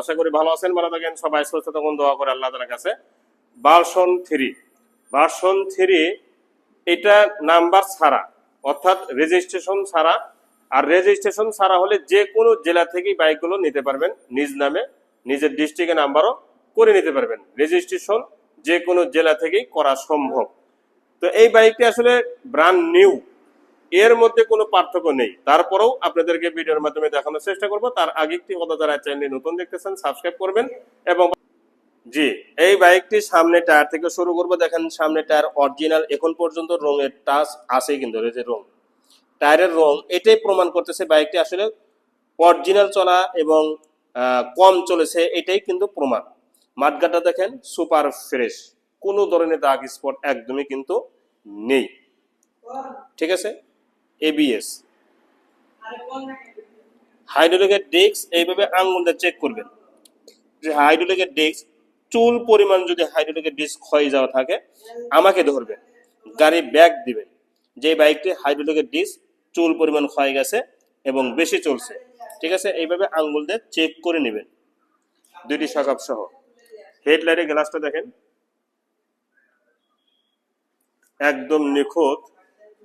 আশা করি ভালো আছেন, ভালো থাকেন, সবাই সুস্থ থাকুন, দোয়া করে আল্লাহ কাছে। থ্রি। থ্রি, এটা নাম্বার ছাড়া, অর্থাৎ রেজিস্ট্রেশন ছাড়া, আর রেজিস্ট্রেশন ছাড়া হলে যে কোনো জেলা থেকেই বাইকগুলো নিতে পারবেন। নিজ নামে, নিজের ডিস্ট্রিক্টের নাম্বারও করে নিতে পারবেন। রেজিস্ট্রেশন যে কোনো জেলা থেকেই করা সম্ভব। তো এই বাইকটি আসলে ব্র্যান্ড নিউ এর মধ্যে কোনো পার্থক্য নেই। তারপরেও আপনাদেরকে ভিডিওর মাধ্যমে দেখানোর চেষ্টা করব। তার আগে একটি কথা যারা চ্যানেল নতুন দেখতেছেন, সাবস্ক্রাইব করবেন এবং জি, এই বাইকটি সামনে টায়ার থেকে শুরু করব। দেখেন সামনে টায়ার অরিজিনাল, এখন পর্যন্ত রঙের টাচ আছে কিন্তু, এই যে রং। টায়ারের রং এটাই প্রমাণ করতেছে বাইকটি আসলে অরিজিনাল চলা এবং কম চলেছে, এটাই কিন্তু প্রমাণ। মাঠগাটা দেখেন সুপার ফ্রেশ, কোনো ধরনের দাগ স্পট একদমই কিন্তু নেই। ঠিক আছে? এবিএস হাইড্রোলিকের ডিস্ক এইভাবে আঙুল দিয়ে চেক করবেন। যে হাইড্রোলিকের ডিস্ক চুল পরিমাণ যদি হাইড্রোলিকের ডিস্ক ক্ষয়ে যাওয়া থাকে, আমাকে ধরবেন, গাড়ি ব্যাগ দিবেন। যে বাইকটি হাইড্রোলিকের ডিস্ক চুল পরিমাণ ক্ষয়ে গেছে এবং বেশি চলছে, ঠিক আছে? এইভাবে আঙ্গুল দিয়ে চেক করে নেবেন। দুইটি শাকাপ সহ। হেডলাইটের গ্লাসটা দেখেন। একদম নিখুঁত।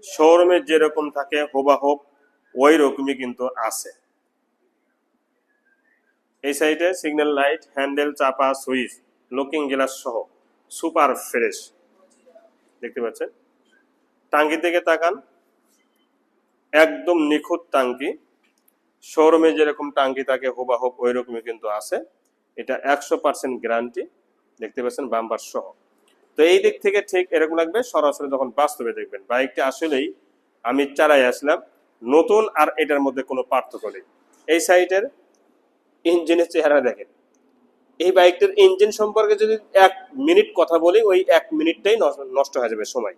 শোরুমে যেরকম থাকে, হোবাহোব ওই রকমই কিন্তু আছে। এই সাইডে সিগন্যাল লাইট, হ্যান্ডেল, চাপা, সুইচ, লুকিং গ্লাস সহ সুপার ফ্রেশ। দেখতে পাচ্ছেন? টাঙ্কি থেকে তাকান। একদম নিখুঁত টাঙ্কি। শোরুমে যেরকম টাঙ্কি থাকে, হুবাহুব ওই রকমই কিন্তু আছে। এটা একশো পার্সেন্ট গ্যারান্টি। দেখতে পাচ্ছেন বাম্বার সহ। তো এই দিক থেকে ঠিক এরকম লাগবে। সরাসরি যখন বাস্তবে দেখবেন, বাইকটা আসলেই আমি চালাই আসলাম, নতুন আর এটার মধ্যে কোনো পার্থক্য নেই। এই সাইডের ইঞ্জিনের চেহারা দেখেন। এই বাইকটার ইঞ্জিন সম্পর্কে যদি এক মিনিট কথা বলি, ওই এক মিনিটটাই নষ্ট- নষ্ট হয়ে যাবে সময়।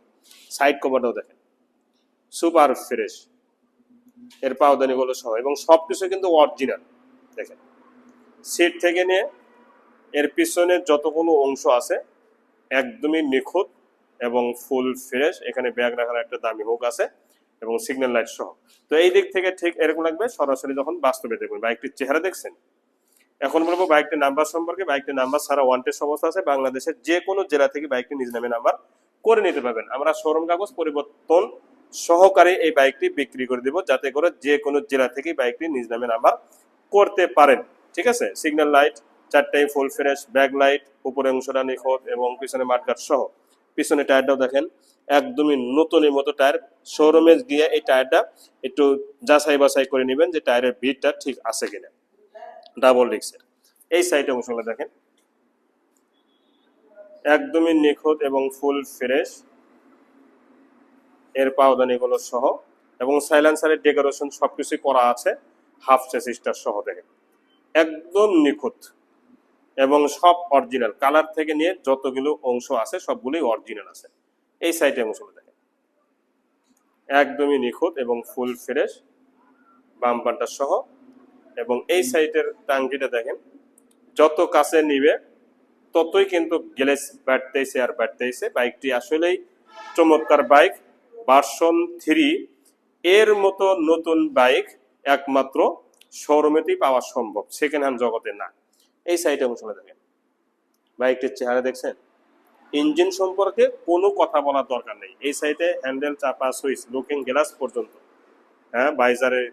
সাইড কভারটাও দেখেন। Super fresh. এর পাওদানিগুলো সহ এবং সব কিছু কিন্তু অরিজিনাল। দেখেন। সিট থেকে নিয়ে এর পিছনে যতগুলো অংশ আছে একদমই নিখুঁত এবং ফুল ফ্রেশ এখানে ব্যাগ রাখার একটা দামি হুক আছে এবং সিগন্যাল লাইট সহ। তো এই দিক থেকে ঠিক এরকম লাগবে, সরাসরি যখন বাস্তবে দেখবেন বাইকটির চেহারা দেখছেন? এখন বলব বাইকটির নাম্বার সম্পর্কে। বাইকটির নাম্বার ছাড়া ওয়ান্টেড সমস্যা আছে। বাংলাদেশের যে কোনো জেলা থেকে বাইকটি নিজ নামে নাম্বার করে নিতে পারবেন। আমরা শোরুম কাগজ পরিবর্তন সহকারে এই বাইকটি বিক্রি করে দিব, যাতে করে যে কোনো জেলা থেকে বাইকটি নিজ নামে নাম্বার করতে পারেন। ঠিক আছে? সিগন্যাল লাইট চারটাই ফুল ফ্রেশ ব্যাক লাইট উপরে অংশটা নিখুঁত এবং পিছনে মাঠঘাট সহ। পিছনে টায়ারটাও দেখেন, একদমই নতুনের মতো টায়ার। শোরুমে গিয়ে এই টায়ারটা একটু যাচাই বাছাই করে নেবেন যে টায়ারের ভিড়টা ঠিক আছে কিনা। ডাবল ডিক্সের এই সাইডে অংশগুলো দেখেন। একদমই নিখুঁত এবং ফুল ফ্রেশ এর পাওদানিগুলো সহ এবং সাইলেন্সারের ডেকোরেশন সবকিছু করা আছে। হাফ চেসিসটার সহ দেখেন। একদম নিখুঁত। এবং সব অরিজিনাল কালার থেকে নিয়ে যতগুলো অংশ আছে, সবগুলোই অরিজিনাল আছে। এই সাইডে অংশগুলো দেখেন একদমই নিখুঁত এবং ফুল ফ্রেশ বাম্পারটা সহ। এবং এই সাইডের টাঙ্কিটা দেখেন, যত কাছে নিবে, ততই কিন্তু গ্লেস বাড়তেছে আর বাড়তেছে। বাইকটি আসলেই চমৎকার বাইক ভার্সন থ্রি এর মতো নতুন বাইক একমাত্র শোরুমেতেই পাওয়া সম্ভব সেকেন্ড হ্যান্ড জগতে না। এই সাইডে অংশটা দেখেন বাইকটির চেহারা দেখছেন? ইঞ্জিন সম্পর্কে কোনো কথা বলার দরকার নেই। এই সাইডে হ্যান্ডেল চাপা সুইচ লুকিং গ্লাস পর্যন্ত। হ্যাঁ বাইজারের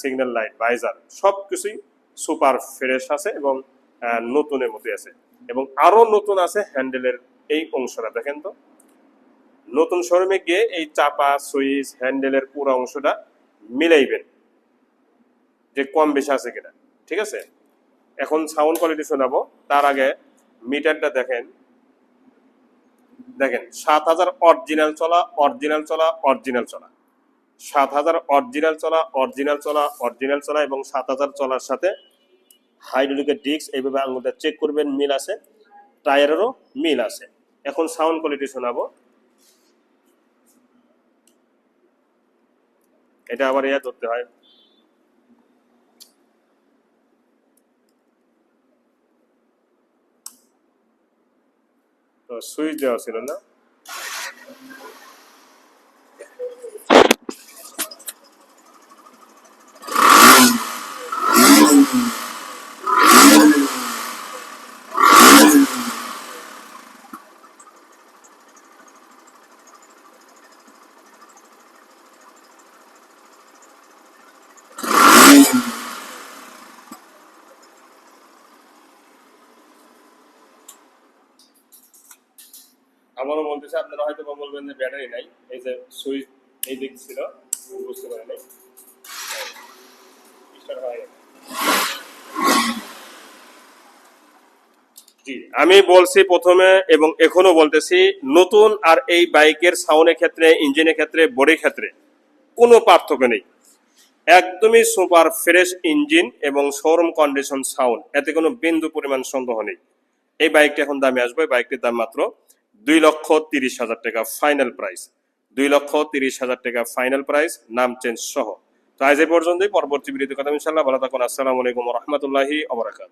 সিগন্যাল লাইট বাইজার সব কিছুই সুপার ফ্রেশ আছে এবং নতুনের মধ্যে আছে। এবং আরও নতুন আছে হ্যান্ডেলের এই অংশটা, দেখেন তো। নতুন শোরুমে গিয়ে এই চাপা সুইচ হ্যান্ডেলের পুরো অংশটা মিলাইবেন যে কম বেশি আছে কিনা। ঠিক আছে? এখন সাউন্ড কোয়ালিটি শোনাবো। তার আগে মিটারটা দেখেন। দেখেন, সাত হাজার অরিজিনাল চলা অরিজিনাল চলা অরিজিনাল চলা। সাত হাজার অরিজিনাল চলা অরিজিনাল চলা অরিজিনাল চলা এবং সাত হাজার চলার সাথে হাইড্রোলিকের ডিস্ক এইভাবে আঙুলটা চেক করবেন, মিল আছে। টায়ারেরও মিল আছে। এখন সাউন্ড কোয়ালিটি শোনাবো। এটা আবার ইয়া ধরতে হয়। তো সুইচ দেওয়া আমারও বলতেছে, আপনারা হয়তো বা বলবেন যে ব্যাটারি নাই, এই যে সুইচ এই দিক ছিল, বুঝতে পারি নাই। আমি বলছি প্রথমে এবং এখনও বলতেছি, নতুন আর এই বাইকের সাউন্ডের ক্ষেত্রে, ইঞ্জিনের ক্ষেত্রে, বডির ক্ষেত্রে কোনো পার্থক্য নেই। একদমই সুপার ফ্রেশ ইঞ্জিন এবং শোরুম কন্ডিশন সাউন্ড, এতে কোনো বিন্দু পরিমাণ সন্দেহ নেই। এই বাইকটা এখন দামে আসবে, বাইকটির দাম মাত্র দুই লক্ষ তিরিশ হাজার টাকা ফাইনাল প্রাইস দুই লক্ষ তিরিশ হাজার টাকা ফাইনাল প্রাইস নাম চেঞ্জ সহ। তো আজ এই পর্যন্তই, পরবর্তী বিরতি কথা ইনশাল্লাহ ভালো থাকুন, আসসালামু আলাইকুম রহমতুল্লাহি অবরাকাত